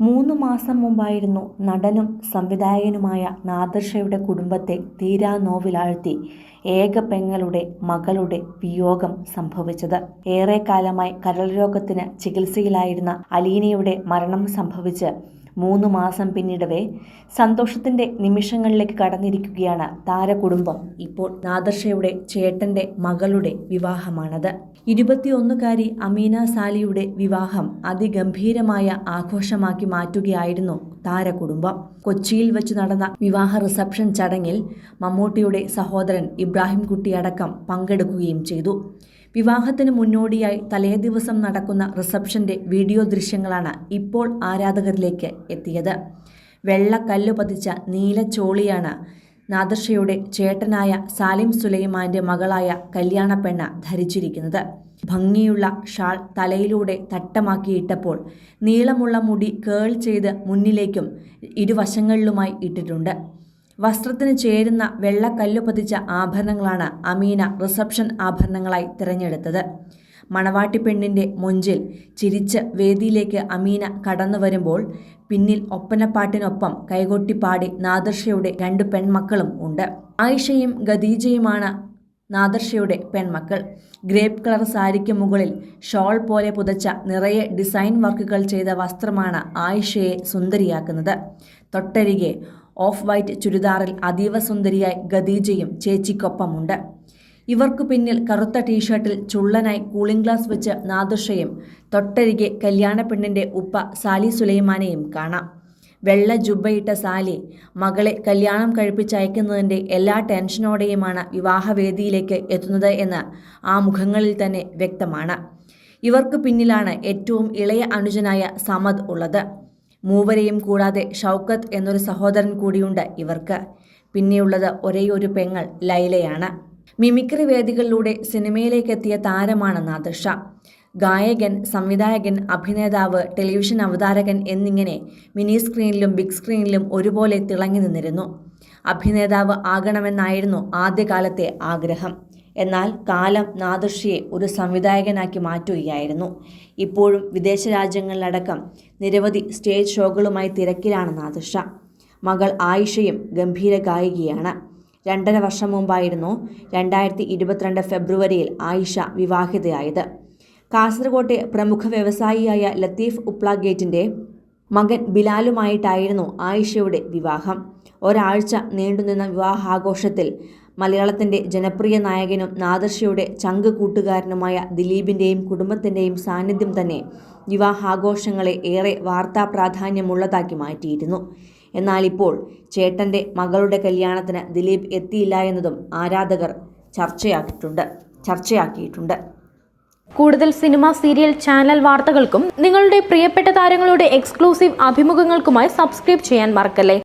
മൂന്ന് മാസം മുമ്പായിരുന്നു നടനും സംവിധായകനുമായ നാദർഷയുടെ കുടുംബത്തെ തീരാ നോവിലാഴ്ത്തി ഏക പെങ്ങളുടെ മകളുടെ വിയോഗം സംഭവിച്ചത്. ഏറെക്കാലമായി കരൾ രോഗത്തിന് ചികിത്സയിലായിരുന്ന അലീനയുടെ മരണം സംഭവിച്ച് മൂന്ന് മാസം പിന്നിടവേ സന്തോഷത്തിന്റെ നിമിഷങ്ങളിലേക്ക് കടന്നിരിക്കുകയാണ് താരകുടുംബം. ഇപ്പോൾ നാദർഷയുടെ ചേട്ടന്റെ മകളുടെ വിവാഹമാണത്. ഇരുപത്തിയൊന്നുകാരി അമീന സാലിയുടെ വിവാഹം അതിഗംഭീരമായ ആഘോഷമാക്കി മാറ്റുകയായിരുന്നു താരകുടുംബം. കൊച്ചിയിൽ വെച്ച് നടന്ന വിവാഹ റിസപ്ഷൻ ചടങ്ങിൽ മമ്മൂട്ടിയുടെ സഹോദരൻ ഇബ്രാഹിം കുട്ടിയടക്കം പങ്കെടുക്കുകയും ചെയ്തു. വിവാഹത്തിന് മുന്നോടിയായി തലേദിവസം നടക്കുന്ന റിസപ്ഷന്റെ വീഡിയോ ദൃശ്യങ്ങളാണ് ഇപ്പോൾ ആരാധകരിലേക്ക് എത്തിയത്. വെള്ളക്കല്ല് പതിച്ച നീല ചോളിയാണ് നാദർഷയുടെ ചേട്ടനായ സാലിം സുലൈമാന്റെ മകളായ കല്യാണപ്പെണ്ണ ധരിച്ചിരിക്കുന്നത്. ഭംഗിയുള്ള ഷാൾ തലയിലൂടെ തട്ടമാക്കിയിട്ടപ്പോൾ നീളമുള്ള മുടി കേൾ ചെയ്ത് മുന്നിലേക്കും ഇരുവശങ്ങളിലുമായി ഇട്ടിട്ടുണ്ട്. വസ്ത്രത്തിന് ചേരുന്ന വെള്ളക്കല്ലു പതിച്ച ആഭരണങ്ങളാണ് അമീന റിസപ്ഷൻ ആഭരണങ്ങളായി തിരഞ്ഞെടുത്തത്. മണവാട്ടി പെണ്ണിന്റെ മൊഞ്ചിൽ ചിരിച്ച് വേദിയിലേക്ക് അമീന കടന്നു വരുമ്പോൾ പിന്നിൽ ഒപ്പനപ്പാട്ടിനൊപ്പം കൈകൊട്ടിപ്പാടി നാദർഷയുടെ രണ്ട് പെൺമക്കളും ഉണ്ട്. ആയിഷയും ഖദീജയുമാണ് നാദർഷയുടെ പെൺമക്കൾ. ഗ്രേപ്പ് കളർ സാരിക്ക് മുകളിൽ ഷോൾ പോലെ പുതച്ച നിറയെ ഡിസൈൻ വർക്കുകൾ ചെയ്ത വസ്ത്രമാണ് ആയിഷയെ സുന്ദരിയാക്കുന്നത്. തൊട്ടരികെ ഓഫ് വൈറ്റ് ചുരിദാറിൽ അതീവ സുന്ദരിയായി ഖദീജയും ചേച്ചിക്കൊപ്പമുണ്ട്. ഇവർക്കു പിന്നിൽ കറുത്ത ടീഷർട്ടിൽ ചുള്ളനായി കൂളിംഗ് ഗ്ലാസ് വെച്ച് നാദുഷയും തൊട്ടരികെ കല്യാണപ്പെണ്ണിന്റെ ഉപ്പ സാലി സുലൈമാനെയും കാണാം. വെള്ള ജുബയിട്ട സാലി മകളെ കല്യാണം കഴിപ്പിച്ചയക്കുന്നതിന്റെ എല്ലാ ടെൻഷനോടെയുമാണ് വിവാഹവേദിയിലേക്ക് എത്തുന്നത് എന്ന് ആ മുഖങ്ങളിൽ തന്നെ വ്യക്തമാണ്. ഇവർക്ക് പിന്നിലാണ് ഏറ്റവും ഇളയ അനുജനായ സമദ് ഉള്ളത്. മൂവരെയും കൂടാതെ ഷൗക്കത്ത് എന്നൊരു സഹോദരൻ കൂടിയുണ്ട് ഇവർക്ക്. പിന്നെയുള്ളത് ഒരേയൊരു പെങ്ങൾ ലൈലയാണ്. മിമിക്രി വേദികളിലൂടെ സിനിമയിലേക്ക് എത്തിയ താരമാണ് നാദിർഷ ഗായകൻ സംവിധായകൻ അഭിനേതാവ് ടെലിവിഷൻ അവതാരകൻ എന്നിങ്ങനെ മിനി സ്ക്രീനിലും ബിഗ് സ്ക്രീനിലും ഒരുപോലെ തിളങ്ങി നിന്നിരുന്നു. അഭിനേതാവ് ആകണമെന്നായിരുന്നു ആദ്യകാലത്തെ ആഗ്രഹം. എന്നാൽ കാലം നാദൃഷിയെ ഒരു സംവിധായകനാക്കി മാറ്റുകയായിരുന്നു. ഇപ്പോഴും വിദേശ രാജ്യങ്ങളിലടക്കം നിരവധി സ്റ്റേജ് ഷോകളുമായി തിരക്കിലാണ് നാദൃഷ. മകൾ ആയിഷയും ഗംഭീര ഗായികയാണ്. രണ്ടര വർഷം മുമ്പായിരുന്നു രണ്ടായിരത്തി ഇരുപത്തിരണ്ട് ഫെബ്രുവരിയിൽ ആയിഷ വിവാഹിതയായത്. കാസർഗോട്ടെ പ്രമുഖ വ്യവസായിയായ ലത്തീഫ് ഉപ്ലാഗേറ്റിന്റെ മകൻ ബിലാലുമായിട്ടായിരുന്നു ആയിഷയുടെ വിവാഹം. ഒരാഴ്ച നീണ്ടുനിന്ന വിവാഹാഘോഷത്തിൽ മലയാളത്തിന്റെ ജനപ്രിയ നായകനും നാദർഷയുടെ ചങ്ക് കൂട്ടുകാരനുമായ ദിലീപിന്റെയും കുടുംബത്തിന്റെയും സാന്നിധ്യം തന്നെ വിവാഹാഘോഷങ്ങളെ ഏറെ വാർത്താ പ്രാധാന്യമുള്ളതാക്കി മാറ്റിയിരുന്നു. എന്നാൽ ഇപ്പോൾ ചേട്ടന്റെ മകളുടെ കല്യാണത്തിന് ദിലീപ് എത്തിയില്ല എന്നതും ആരാധകർ ചർച്ചയാക്കിയിട്ടുണ്ട് ചർച്ചയാക്കിയിട്ടുണ്ട്. കൂടുതൽ സിനിമ സീരിയൽ ചാനൽ വാർത്തകൾക്കും നിങ്ങളുടെ പ്രിയപ്പെട്ട താരങ്ങളുടെ എക്സ്ക്ലൂസീവ് അഭിമുഖങ്ങൾക്കുമായി സബ്സ്ക്രൈബ് ചെയ്യാൻ മറക്കല്ലേ?